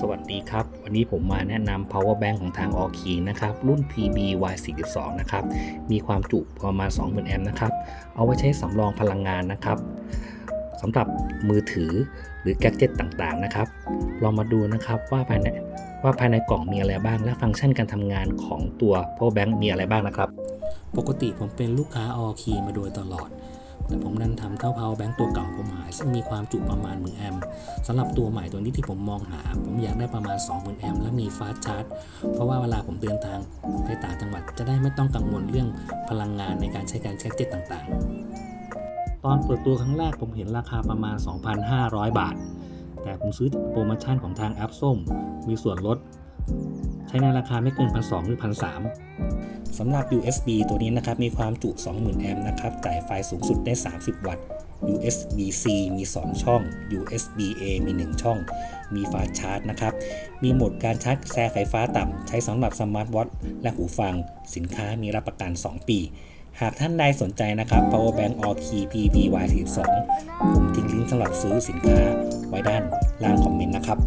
สวัสดีครับ วันนี้ผมมาแนะนำ power bank ของทาง o k นะครับ รุ่น PBY42 นะครับ มีความจุประมาณ 20,000 แอมป์นะครับ เอาไว้ใช้สำรองพลังงานนะครับสำหรับมือถือหรือแกดเจิตต่างๆนะครับ ลองมาดูนะครับว่าภายในว่าภายในกล่องมีอะไรบ้าง และฟังก์ชันการทำงานของตัว power bank มีอะไรบ้างนะครับ ปกติผมเป็นลูกค้า o k มาโดยตลอด แต่ผมดันทำเท่า power bank ตัวเก่าผมหาย ซึ่งมีความจุประมาณ10,000แอมป์สำหรับตัวใหม่ตัวนี้ที่ผมมองหา ผมอยากได้ประมาณ 20,000แอมป์และมีฟาสชาร์จ เพราะว่าเวลาผมเดินทางไปต่างจังหวัดจะได้ไม่ต้องกังวลเรื่องพลังงานในการใช้การแช็กเจ็ตต่างๆ ตอนเปิดตัวครั้งแรกผมเห็นราคาประมาณ 2,500 บาท แต่ผมซื้อโปรโมชั่นของทางแอปส้ม มีส่วนลด ใช้ในราคาไม่เกิน1,200หรือ1,300สำหรับ USB ตัวนี้นะครับมีความจุ 20,000 แอมป์นะครับจ่ายไฟสูงสุดได้ 30 วัตต์ USB-C มี 2 ช่อง USB-A มี 1 ช่อง มีฝาชาร์จนะครับ มีโหมดการชาร์จแสไฟฟ้าต่ำ ใช้สำหรับสมาร์ทวอทและหูฟัง สินค้ามีรับประกัน 2 ปี หากท่านใดสนใจนะครับ Power Bank All Key PPY42 ผมทิ้งลิงก์สำหรับซื้อสินค้าไว้ด้านล่างคอมเมนต์นะครับ